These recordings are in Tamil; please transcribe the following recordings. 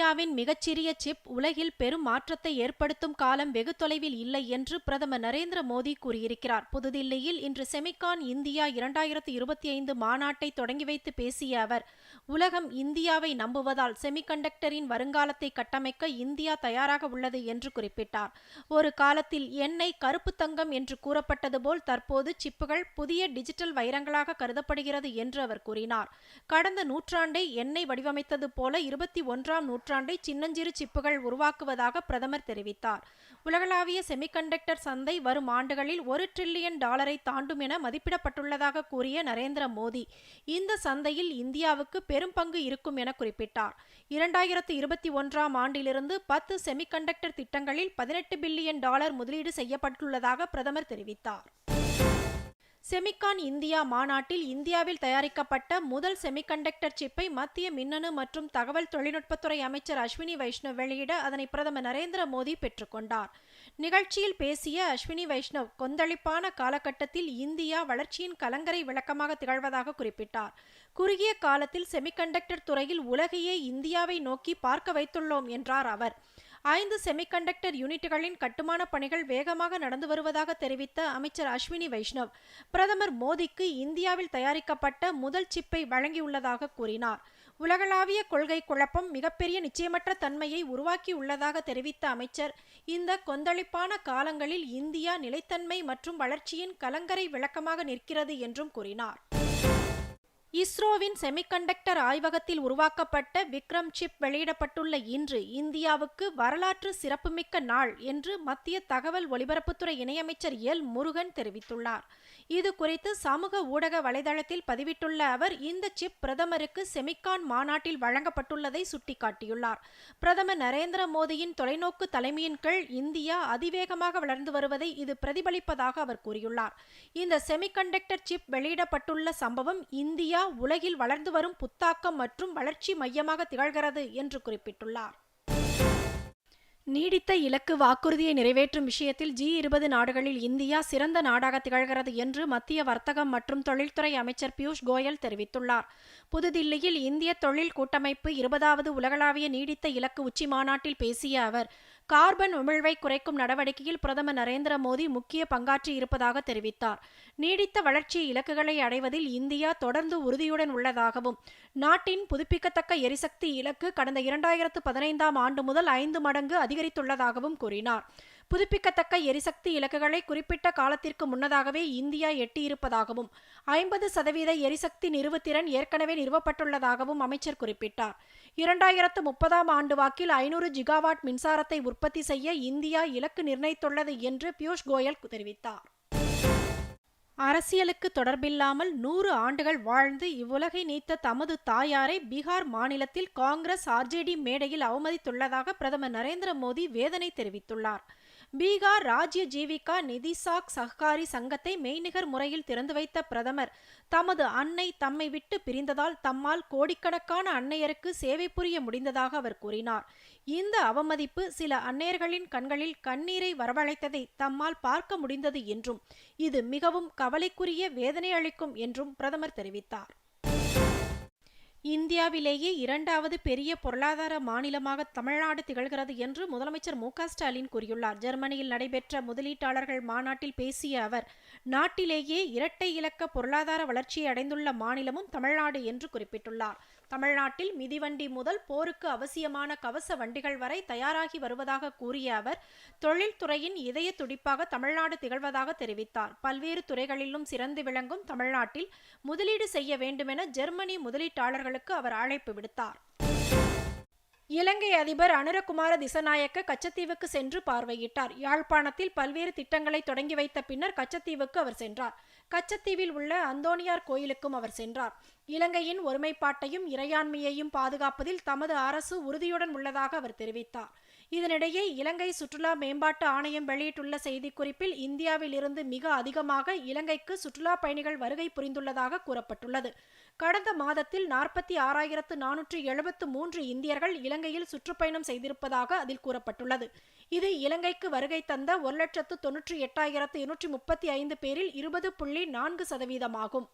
இந்தியாவின் மிகச்சிறிய சிப் உலகில் பெரும் மாற்றத்தை ஏற்படுத்தும் காலம் வெகு தொலைவில் இல்லை என்று பிரதமர் நரேந்திர மோடி கூறியிருக்கிறார். புதுதில்லியில் இன்று செமிகான் இந்தியா இரண்டாயிரத்தி இருபத்தி ஐந்து மாநாட்டை தொடங்கி வைத்து பேசிய அவர் உலகம் இந்தியாவை நம்புவதால் செமிகண்டக்டரின் வருங்காலத்தை கட்டமைக்க இந்தியா தயாராக உள்ளது என்று குறிப்பிட்டார். ஒரு காலத்தில் எண்ணெய் கருப்பு தங்கம் என்று கூறப்பட்டது போல் தற்போது சிப்புகள் புதிய டிஜிட்டல் வைரங்களாக கருதப்படுகிறது என்று அவர் கூறினார். கடந்த நூற்றாண்டை எண்ணெய் வடிவமைத்தது போல இருபத்தி ஒன்றாம் நூற்றாண்டு சின்னஞ்சிறு சிப்புகள் உருவாக்குவதாக பிரதமர் தெரிவித்தார். உலகளாவிய செமிகண்டக்டர் சந்தை வரும் ஆண்டுகளில் ஒரு டிரில்லியன் டாலரை தாண்டும் என மதிப்பிடப்பட்டுள்ளதாக கூறிய நரேந்திர மோடி இந்த சந்தையில் இந்தியாவுக்கு பெரும் பங்கு இருக்கும் என குறிப்பிட்டார். இரண்டாயிரத்து இருபத்தி ஒன்றாம் ஆண்டிலிருந்து பத்து செமிகண்டக்டர் திட்டங்களில் பதினெட்டு பில்லியன் டாலர் முதலீடு செய்யப்பட்டுள்ளதாக பிரதமர் தெரிவித்தார். செமிகான் இந்தியா மாநாட்டில் இந்தியாவில் தயாரிக்கப்பட்ட முதல் செமிகண்டக்டர் சிப்பை மத்திய மின்னணு மற்றும் தகவல் தொழில்நுட்பத்துறை அமைச்சர் அஸ்வினி வைஷ்ணவ் வெளியிட அதனை பிரதமர் நரேந்திர மோடி பெற்றுக்கொண்டார் நிகழ்ச்சியில் பேசிய அஸ்வினி வைஷ்ணவ் கொந்தளிப்பான காலகட்டத்தில் இந்தியா வளர்ச்சியின் கலங்கரை விளக்கமாக திகழ்வதாக குறிப்பிட்டார். குறுகிய காலத்தில் செமிகண்டக்டர் துறையில் உலகையே இந்தியாவை நோக்கி பார்க்க வைத்துள்ளோம் என்றார் அவர். ஐந்து செமிகண்டக்டர் யூனிட்டுகளின் கட்டுமான பணிகள் வேகமாக நடந்து வருவதாக தெரிவித்த அமைச்சர் அஸ்வினி வைஷ்ணவ். பிரதமர் மோடிக்கு இந்தியாவில் தயாரிக்கப்பட்ட முதல் சிப்பை வழங்கியுள்ளதாக கூறினார். உலகளாவிய கொள்கை குழப்பம் மிகப்பெரிய நிச்சயமற்ற தன்மையை உருவாக்கியுள்ளதாக தெரிவித்த அமைச்சர் இந்த கொந்தளிப்பான காலங்களில் இந்தியா நிலைத்தன்மை மற்றும் வளர்ச்சியின் கலங்கரை விளக்கமாக நிற்கிறது என்றும் கூறினார். இஸ்ரோவின் செமிகண்டக்டர் ஆய்வகத்தில் உருவாக்கப்பட்ட விக்ரம் சிப் வெளியிடப்பட்டுள்ள இன்று இந்தியாவுக்கு வரலாற்று சிறப்புமிக்க நாள் என்று மத்திய தகவல் ஒலிபரப்புத்துறை இணையமைச்சர் எல். முருகன் தெரிவித்துள்ளார். இது குறித்து சமூக ஊடக வலைதளத்தில் பதிவிட்டுள்ள அவர் இந்த சிப் பிரதமருக்கு செமிகான் மாநாட்டில் வழங்கப்பட்டுள்ளதை சுட்டிக்காட்டியுள்ளார். பிரதமர் நரேந்திர மோடியின் தொலைநோக்கு தலைமையின் கீழ் இந்தியா அதிவேகமாக வளர்ந்து வருவதை இது பிரதிபலிப்பதாக அவர் கூறியுள்ளார். இந்த செமிகண்டக்டர் சிப் வெளியிடப்பட்டுள்ள சம்பவம் இந்தியா இந்தியா உலகில் வளர்ந்து வரும் புத்தாக்கம் மற்றும் வளர்ச்சி மையமாக திகழ்கிறது என்று குறிப்பிட்டுள்ளார். நீடித்த இலக்கு வாக்குறுதியை நிறைவேற்றும் விஷயத்தில் ஜி இருபது நாடுகளில் இந்தியா சிறந்த நாடாக திகழ்கிறது என்று மத்திய வர்த்தகம் மற்றும் தொழில்துறை அமைச்சர் பியூஷ் கோயல் தெரிவித்துள்ளார். புதுதில்லியில் இந்திய தொழில் கூட்டமைப்பு இருபதாவது உலகளாவிய நீடித்த இலக்கு உச்சி மாநாட்டில் பேசிய அவர் கார்பன் உமிழ்வை குறைக்கும் நடவடிக்கையில் பிரதமர் நரேந்திர மோடி முக்கிய பங்காற்றி இருப்பதாக தெரிவித்தார். நீடித்த வளர்ச்சி இலக்குகளை அடைவதில் இந்தியா தொடர்ந்து உறுதியுடன் உள்ளதாகவும் நாட்டின் புதுப்பிக்கத்தக்க எரிசக்தி இலக்கு கடந்த இரண்டாயிரத்து பதினைந்தாம் ஆண்டு முதல் ஐந்து மடங்கு அதிகரித்துள்ளதாகவும் கூறினார். புதுப்பிக்கத்தக்க எரிசக்தி இலக்குகளை குறிப்பிட்ட காலத்திற்கு முன்னதாகவே இந்தியா எட்டியிருப்பதாகவும் ஐம்பது சதவீத எரிசக்தி நிறுவுத்திறன் ஏற்கனவே நிறுவப்பட்டுள்ளதாகவும் அமைச்சர் குறிப்பிட்டார். இரண்டாயிரத்து முப்பதாம் ஆண்டு வாக்கில் ஐநூறு ஜிகாவாட் மின்சாரத்தை உற்பத்தி செய்ய இந்தியா இலக்கு நிர்ணயித்துள்ளது என்று பியூஷ் கோயல் தெரிவித்தார். அரசியலுக்கு தொடர்பில்லாமல் நூறு ஆண்டுகள் வாழ்ந்து இவ்வுலகை நீத்த தமது தாயாரை பீகார் மாநிலத்தில் காங்கிரஸ் ஆர்ஜேடி மேடையில் அவமதித்துள்ளதாக பிரதமர் நரேந்திர மோடி வேதனை தெரிவித்துள்ளார். பீகார் ராஜ்ய ஜீவிகா நிதிசாக் சஹ்காரி சங்கத்தை மெய்நிகர் முறையில் திறந்து வைத்த பிரதமர். தமது அன்னை தம்மை விட்டு பிரிந்ததால் தம்மால் கோடிக்கணக்கான அன்னையருக்கு சேவை புரிய முடிந்ததாக அவர் கூறினார். இந்த அவமதிப்பு சில அன்னையர்களின் கண்களில் கண்ணீரை வரவழைத்ததை தம்மால் பார்க்க முடிந்தது என்றும் இது மிகவும் கவலைக்குரிய வேதனை அளிக்கும் என்றும் பிரதமர் தெரிவித்தார். இந்தியாவிலேயே இரண்டாவது பெரிய பொருளாதார மாநிலமாக தமிழ்நாடு திகழ்கிறது என்று முதலமைச்சர் மு ஸ்டாலின் கூறியுள்ளார். ஜெர்மனியில் நடைபெற்ற முதலீட்டாளர்கள் மாநாட்டில் பேசிய அவர் நாட்டிலேயே இரட்டை இலக்க பொருளாதார வளர்ச்சியை அடைந்துள்ள மாநிலமும் தமிழ்நாடு என்று குறிப்பிட்டுள்ளார். தமிழ்நாட்டில் மிதிவண்டி முதல் போருக்கு அவசியமான கவச வண்டிகள் வரை தயாராகி வருவதாக கூறிய அவர் தொழில்துறையின் இதய துடிப்பாக தமிழ்நாடு திகழ்வதாக தெரிவித்தார். பல்வேறு துறைகளிலும் சிறந்து விளங்கும் தமிழ்நாட்டில் முதலீடு செய்ய வேண்டுமென ஜெர்மனி முதலீட்டாளர்களுக்கு அவர் அழைப்பு விடுத்தார். இலங்கை அதிபர் அனுரகுமார திசநாயக்க கச்சத்தீவுக்கு சென்று பார்வையிட்டார். யாழ்ப்பாணத்தில் பல்வேறு திட்டங்களை தொடங்கி வைத்த பின்னர் கச்சத்தீவுக்கு அவர் சென்றார். கச்சத்தீவில் உள்ள அந்தோனியார் கோயிலுக்கும் அவர் சென்றார். இலங்கையின் ஒருமைப்பாட்டையும் இறையாண்மையையும் பாதுகாப்பதில் தமது அரசு உறுதியுடன் உள்ளதாக அவர் தெரிவித்தார். இதனிடையே இலங்கை சுற்றுலா மேம்பாட்டு ஆணையம் வெளியிட்டுள்ள செய்திக்குறிப்பில் இந்தியாவில் இருந்து மிக அதிகமாக இலங்கைக்கு சுற்றுலா பயணிகள் வருகை புரிந்துள்ளதாக கூறப்பட்டுள்ளது. கடந்த மாதத்தில் நாற்பத்தி ஆறாயிரத்து நானூற்று எழுபத்து மூன்று இந்தியர்கள் இலங்கையில் சுற்றுப்பயணம் செய்திருப்பதாக அதில் கூறப்பட்டுள்ளது. இது இலங்கைக்கு வருகை தந்த ஒரு லட்சத்து தொன்னூற்றி எட்டாயிரத்து இருநூற்றி முப்பத்தி ஐந்து பேரில் இருபது புள்ளி நான்கு சதவீதமாகும்.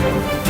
Thank you.